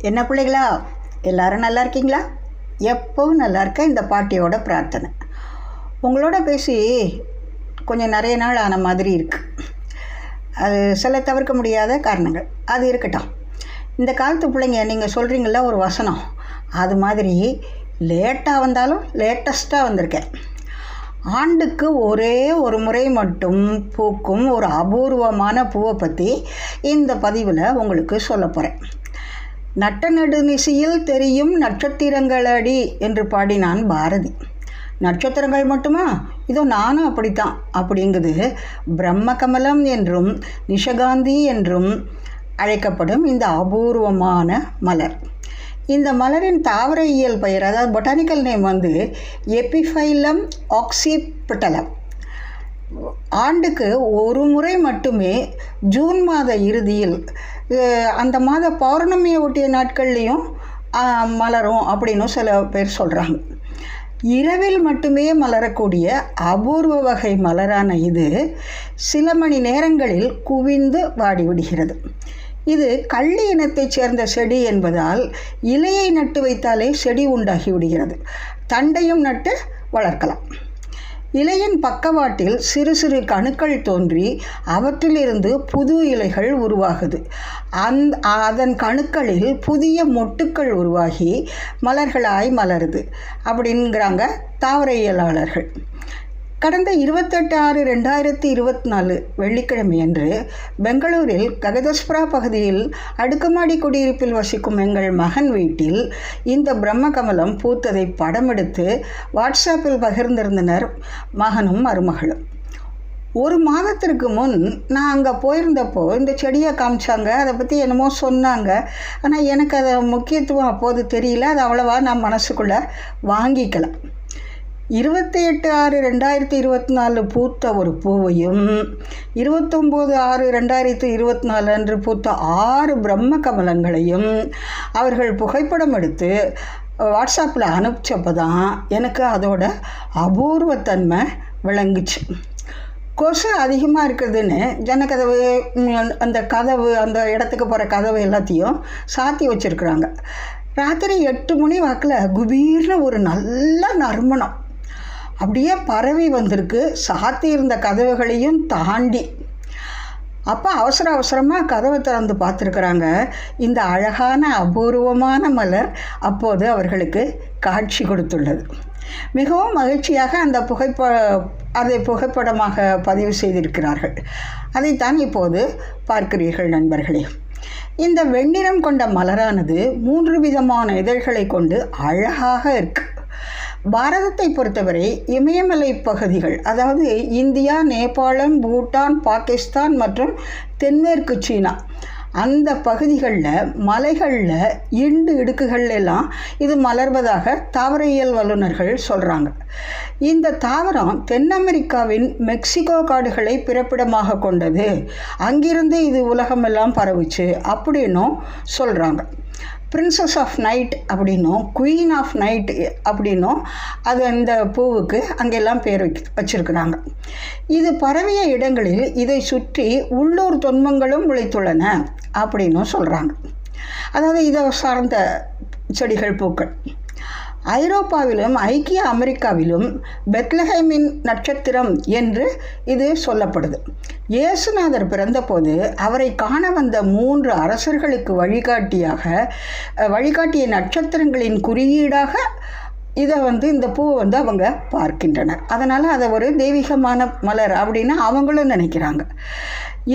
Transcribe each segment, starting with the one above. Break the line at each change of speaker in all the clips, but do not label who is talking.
என்ன பிள்ளைகளா? எல்லாரும் நல்லா இருக்கீங்களா? எப்பவும் நல்லா இருக்க இந்த பாட்டியோட பிரார்த்தனை. உங்களோட பேசி கொஞ்சம் நிறைய நாள் ஆன மாதிரி இருக்குது அது சில தவிர்க்க முடியாத காரணங்கள். அது இருக்கட்டும். இந்த காலத்து பிள்ளைங்க நீங்கள் சொல்கிறீங்கள ஒரு வசனம். அது மாதிரி லேட்டாக வந்தாலும் லேட்டஸ்ட்டாக வந்திருக்கேன். ஆண்டுக்கு ஒரே ஒரு முறை மட்டும் பூக்கும் ஒரு அபூர்வமான பூவை பற்றி இந்த பதிவில் உங்களுக்கு சொல்ல போகிறேன் நட்ட நடுநிசையில் தெரியும் நட்சத்திரங்களடி என்று பாடினான் பாரதி. நட்சத்திரங்கள் மட்டுமா? இதோ நானும் அப்படித்தான். அப்படிங்குது பிரம்மகமலம் என்றும் நிஷகாந்தி என்றும் அழைக்கப்படும் இந்த அபூர்வமான மலர். இந்த மலரின் தாவர இயல் பெயர் அதாவது பொட்டானிக்கல் நேம் வந்து எபிஃபைலம் ஆக்சிபிட்டலம் ஆண்டுக்கு ஒரு முறை மட்டுமே ஜூன் மாத இறுதியில் அந்த மாத பௌர்ணமியை ஒட்டிய நாட்கள்லேயும் மலரும் அப்படின்னு சில பேர் சொல்கிறாங்க இரவில் மட்டுமே மலரக்கூடிய அபூர்வ வகை மலரான இது சில மணி நேரங்களில் குவிந்து வாடிவிடுகிறது. இது கள்ளி இனத்தைச் சேர்ந்த செடி என்பதால் இலையை நட்டு வைத்தாலே செடி உண்டாகி விடுகிறது. தண்டையும் நட்டு வளர்க்கலாம். இலையின் பக்கவாட்டில் சிறு சிறு கணுக்கள் தோன்றி அவற்றிலிருந்து புது இலைகள் உருவாகுது. அந் அதன் கணுக்களில் புதிய மொட்டுக்கள் உருவாகி மலர்களாய் மலருது. அப்படிங்கிறாங்க தாவரையியலாளர்கள். கடந்த இருபத்தெட்டு ஆறு ரெண்டாயிரத்தி இருபத்தி நாலு வெள்ளிக்கிழமை அன்று பெங்களூரில் ககதஸ்புரா பகுதியில் அடுக்குமாடி குடியிருப்பில் வசிக்கும் எங்கள் மகன் வீட்டில் இந்த பிரம்மகமலம் பூத்ததை படமெடுத்து வாட்ஸ்அப்பில் பகிர்ந்திருந்தனர் மகனும் மருமகளும். ஒரு மாதத்திற்கு முன் நான் அங்கே போயிருந்தப்போ இந்த செடியை காமிச்சாங்க அதை பற்றி என்னமோ சொன்னாங்க. ஆனால் எனக்கு அதை முக்கியத்துவம் அப்போது தெரியல அது அவ்வளவா நான் மனசுக்குள்ளே வாங்கிக்கலாம் இருபத்தி எட்டு ஆறு ரெண்டாயிரத்தி இருபத்தி நாலு பூத்த ஒரு பூவையும் இருபத்தொம்போது ஆறு ரெண்டாயிரத்தி இருபத்தி நாலு அன்று பூத்த ஆறு பிரம்ம கமலங்களையும் அவர்கள் புகைப்படம் எடுத்து வாட்ஸ்அப்பில் அனுப்பிச்சப்போ தான் எனக்கு அதோட அபூர்வத்தன்மை விளங்குச்சு. கொசு அதிகமாக இருக்குதுன்னு ஜனக்கதவு அந்த கதவு அந்த இடத்துக்கு போகிற கதவு எல்லாத்தையும் சாத்தி வச்சுருக்குறாங்க. ராத்திரி எட்டு மணி வாக்கில் குபீர்னு ஒரு நல்ல நறுமணம். அப்படியே பரவி வந்திருக்கு. சாத்தியிருந்த கதவுகளையும் தாண்டி. அப்போ அவசர அவசரமாக கதவை திறந்து பார்த்துருக்குறாங்க. இந்த அழகான அபூர்வமான மலர் அப்போது அவர்களுக்கு காட்சி கொடுத்துள்ளது. மிகவும் மகிழ்ச்சியாக அந்த புகைப்ப அதை புகைப்படமாக பதிவு செய்திருக்கிறார்கள். அதைத்தான் இப்போது பார்க்கிறீர்கள் நண்பர்களே. இந்த வெண்ணிறம் கொண்ட மலரானது மூன்று விதமான இதழ்களை கொண்டு அழகாக இருக்குது பாரதத்தை பொறுத்தவரை இமயமலை பகுதிகள் அதாவது இந்தியா நேபாளம் பூட்டான் பாகிஸ்தான் மற்றும் தென்மேற்கு சீனா அந்த பகுதிகளில் மலைகளில் இண்டு இடுக்குகள் எல்லாம் இது மலர்வதாக தாவரவியல் வல்லுநர்கள் சொல்கிறாங்க இந்த தாவரம் தென் அமெரிக்காவின் மெக்சிகோ காடுகளை பிறப்பிடமாக கொண்டது. அங்கிருந்து இது உலகமெல்லாம் பரவுச்சு அப்படின்னும் சொல்கிறாங்க பிரின்சஸ் ஆஃப் நைட் அப்படின்னும் குயின் ஆஃப் நைட் அப்படின்னும் அது அந்த பூவுக்கு அங்கெல்லாம் பேர் வைக்க வச்சிருக்கிறாங்க. இது பரவிய இடங்களில் இதை சுற்றி உள்ளூர் தொன்மங்களும் விளைத்துள்ளன அப்படின்னும் சொல்கிறாங்க அதாவது இதை சார்ந்த செடிகள் பூக்கள். ஐரோப்பாவிலும் ஐக்கிய அமெரிக்காவிலும் பெத்லஹேமின் நட்சத்திரம் என்று இது சொல்லப்படுது. இயேசுநாதர் பிறந்தபோது அவரை காண வந்த மூன்று அரசர்களுக்கு வழிகாட்டியாக வழிகாட்டிய நட்சத்திரங்களின் குறியீடாக இதை வந்து இந்த பூவை வந்து அவங்க பார்க்கின்றனர். அதனால் அதை ஒரு தெய்வீகமான மலர் அப்படின்னு அவங்களும் நினைக்கிறாங்க.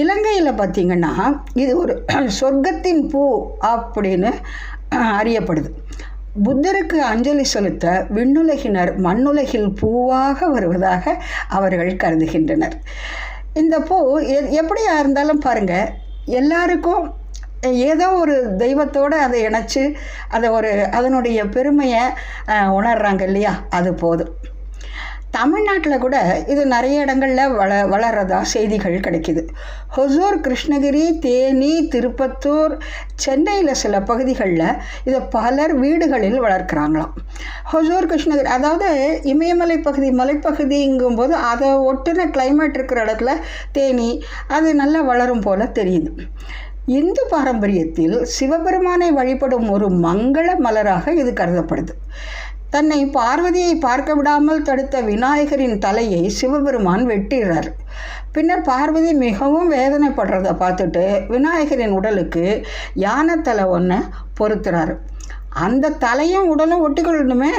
இலங்கையில் பார்த்திங்கன்னா இது ஒரு சொர்க்கத்தின் பூ அப்படின்னு அறியப்படுது. புத்தருக்கு அஞ்சலி செலுத்த விண்ணுலகினர் மண்ணுலகில் பூவாக வருவதாக அவர்கள் கருதுகின்றனர். இந்த பூ எ- எப்படியா இருந்தாலும் பாருங்கள் எல்லாருக்கும் ஏதோ ஒரு தெய்வத்தோடு அதை இணைச்சி அதை ஒரு அதனுடைய பெருமையை உணர்றாங்க இல்லையா? அது போதும். தமிழ்நாட்டில் கூட இது நிறைய இடங்களில் வள வளர்றதா செய்திகள் கிடைக்கிது. ஹொசூர் கிருஷ்ணகிரி தேனி திருப்பத்தூர் சென்னையில் சில பகுதிகளில் இதை பலர் வீடுகளில் வளர்க்குறாங்களாம். ஹொசூர் கிருஷ்ணகிரி அதாவது இமயமலை பகுதி மலைப்பகுதிங்கும்போது அதை ஒட்டுன கிளைமேட் இருக்கிற இடத்துல தேனி அது நல்லா வளரும் போல் தெரியுது. இந்து பாரம்பரியத்தில் சிவபெருமானை வழிபடும் ஒரு மங்கள மலராக இது கருதப்படுது. தன்னை பார்வதியை பார்க்க விடாமல் தடுத்த விநாயகரின் தலையை சிவபெருமான் வெட்டிடுறார் பின்னர் பார்வதி மிகவும் வேதனைப்படுறதை பார்த்துட்டு விநாயகரின் உடலுக்கு யானை தலை ஒன்று பொருத்துறாரு. அந்த தலையும் உடலும் ஒட்டிக்கொள்ளணுமே?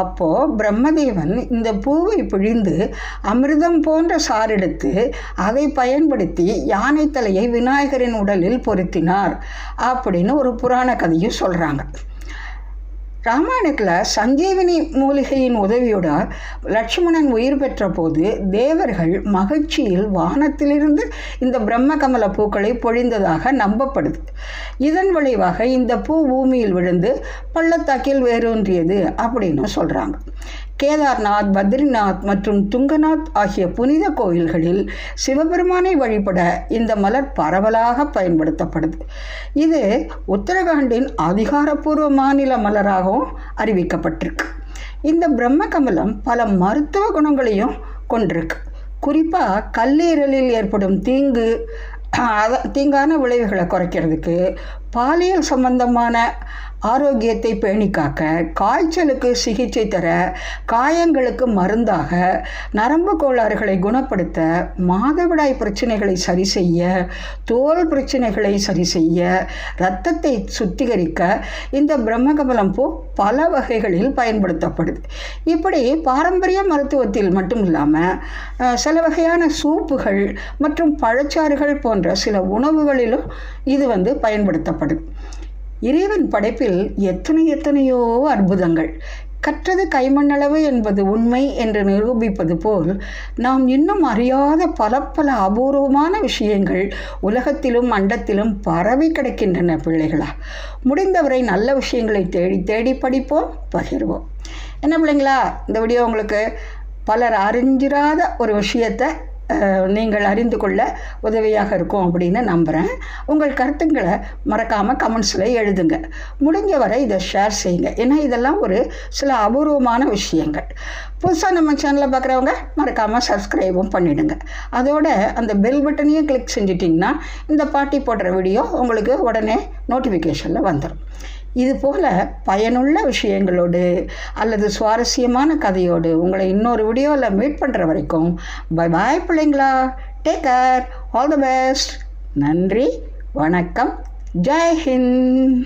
அப்போது பிரம்மதேவன் இந்த பூவை பிழிந்து அமிர்தம் போன்ற சாரெடுத்து அதை பயன்படுத்தி யானை தலையை விநாயகரின் உடலில் பொருத்தினார் அப்படின்னு ஒரு புராண கதையும் சொல்கிறாங்க ராமாயணத்தில் சஞ்சீவினி மூலிகையின் உதவியுடன் லட்சுமணன் உயிர் பெற்ற போது தேவர்கள் மகிழ்ச்சியில் வானத்திலிருந்து இந்த பிரம்ம கமல பூக்களை பொழிந்ததாக நம்பப்படுது. இதன் விளைவாக இந்த பூ பூமியில் விழுந்து பள்ளத்தாக்கில் வேரூன்றியது அப்படின்னு சொல்கிறாங்க கேதார்நாத் பத்ரிநாத் மற்றும் துங்கநாத் ஆகிய புனித கோயில்களில் சிவபெருமானை வழிபட இந்த மலர் பரவலாக பயன்படுத்தப்படுது. இது உத்தரகாண்டின் அதிகாரப்பூர்வ மாநில மலராகவும் அறிவிக்கப்பட்டிருக்கு. இந்த பிரம்ம கமலம் பல மருத்துவ குணங்களையும் கொண்டிருக்கு. குறிப்பாக கல்லீரலில் ஏற்படும் தீங்கு தீங்கான விளைவுகளை குறைக்கிறதுக்கு பாலியல் சம்பந்தமான ஆரோக்கியத்தை பேணி காக்க காய்ச்சலுக்கு சிகிச்சை தர காயங்களுக்கு மருந்தாக நரம்பு கோளாறுகளை குணப்படுத்த மாதவிடாய் பிரச்சனைகளை சரி செய்ய தோல் பிரச்சனைகளை சரி செய்ய இரத்தத்தை சுத்திகரிக்க இந்த பிரம்மகமலம் பூ பல வகைகளில் பயன்படுத்தப்படுது. இப்படி பாரம்பரிய மருத்துவத்தில் மட்டும் இல்லாமல் சில வகையான சூப்புகள் மற்றும் பழச்சாறுகள் போன்ற சில உணவுகளிலும் இது வந்து பயன்படுத்தப்படுது. இறைவன் படைப்பில் எத்தனை எத்தனையோ அற்புதங்கள். கற்றது கைமண்ணளவு என்பது உண்மை என்று நிரூபிப்பது போல் நாம் இன்னும் அறியாத பல பல அபூர்வமான விஷயங்கள் உலகத்திலும் அண்டத்திலும் பரவி கிடக்கின்றன பிள்ளைகளா. முடிந்தவரை நல்ல விஷயங்களை தேடி தேடி படிப்போம் பகிர்வோம். என்ன பிள்ளைங்களா இந்த வீடியோ உங்களுக்கு பலர் அறிஞ்சிராத ஒரு விஷயத்தை நீங்கள் அறிந்து கொள்ள உதவியாக இருக்கும் அப்படின்னு நம்புகிறேன் உங்கள் கருத்துங்களை மறக்காமல் கமெண்ட்ஸில் எழுதுங்க. முடிஞ்ச வரை இதை ஷேர் செய்யுங்க. ஏன்னா இதெல்லாம் ஒரு சில அபூர்வமான விஷயங்கள். புதுசாக நம்ம சேனலை பார்க்குறவங்க மறக்காமல் சப்ஸ்கிரைபும் பண்ணிவிடுங்க அதோட அந்த பெல் பட்டனையும் கிளிக் செஞ்சிட்டிங்கன்னா இந்த பாட்டி போடுற வீடியோ உங்களுக்கு உடனே நோட்டிஃபிகேஷனில் வந்துடும் இது போல் பயனுள்ள விஷயங்களோடு அல்லது சுவாரஸ்யமான கதையோடு உங்களை இன்னொரு வீடியோவில் மீட் பண்ணுற வரைக்கும் பை பாய் பிள்ளைங்களா. Take care all the best நன்றி. வணக்கம். ஜெய் ஹிந்த்.